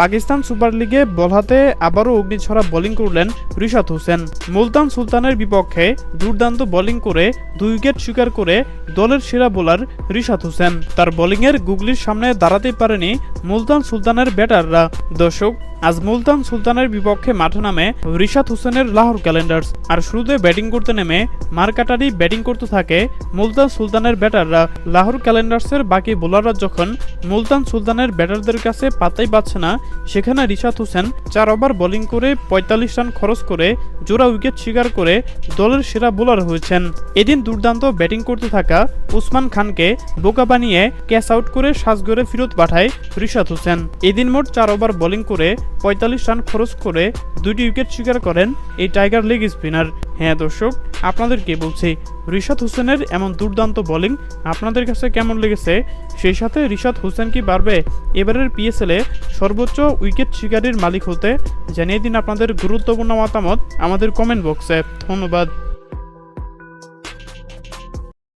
Pakistan super লিগে বল হাতে আবারও অগ্নিছড়া বোলিং করলেন রিশাদ হোসেন। মুলতান সুলতানের বিপক্ষে দুর্দান্ত বোলিং করে দুই উইকেট শিকার করে দলের সেরা বোলার রিশাদ হোসেন। তার বোলিংয়ের গুগলির সামনে দাঁড়াতে পারেনি মুলতান সুলতানের ব্যাটাররা। দর্শক, আজ মুলতান সুলতানের বিপক্ষে মাঠে নামে রিশাদ হোসেনের লাহোর ক্যালেন্ডার্স। আর শুরুতে ব্যাটিং করতে নেমে মারকাটারি ব্যাটিং করতে থাকে মুলতান সুলতানের ব্যাটাররা। লাহোর ক্যালেন্ডার্সের বাকি বোলাররা যখন মুলতান সুলতানের ব্যাটারদের কাছে পাতাই পাচ্ছে না সেখানে রিশাদ হোসেন চার ওভার বোলিং করে পঁয়তাল্লিশ রান খরচ করে জোড়া উইকেট শিকার করে দলের সেরা বোলার হয়েছেন। এদিন দুর্দান্ত ব্যাটিং করতে থাকা উসমান খানকে বোকা বানিয়ে ক্যাচ আউট করে সাজগড়ে ফেরত পাঠায় রিশাদ হোসেন। এদিন মোট চার ওভার বোলিং করে পঁয়তাল্লিশ রান খরচ করে দুটি উইকেট শিকার করেন এই টাইগার লেগ স্পিনার। হ্যাঁ দর্শক, আপনাদেরকে বলছি, রিশাদ হোসেনের এমন দুর্দান্ত বোলিং আপনাদের কাছে কেমন লেগেছে? সেই সাথে রিশাদ হোসেন কি পারবে এবারের পিএসএলে সর্বোচ্চ উইকেট শিকারীর মালিক হতে জানিয়ে দিন আপনাদের গুরুত্বপূর্ণ মতামত আমাদের কমেন্ট বক্সে ধন্যবাদ।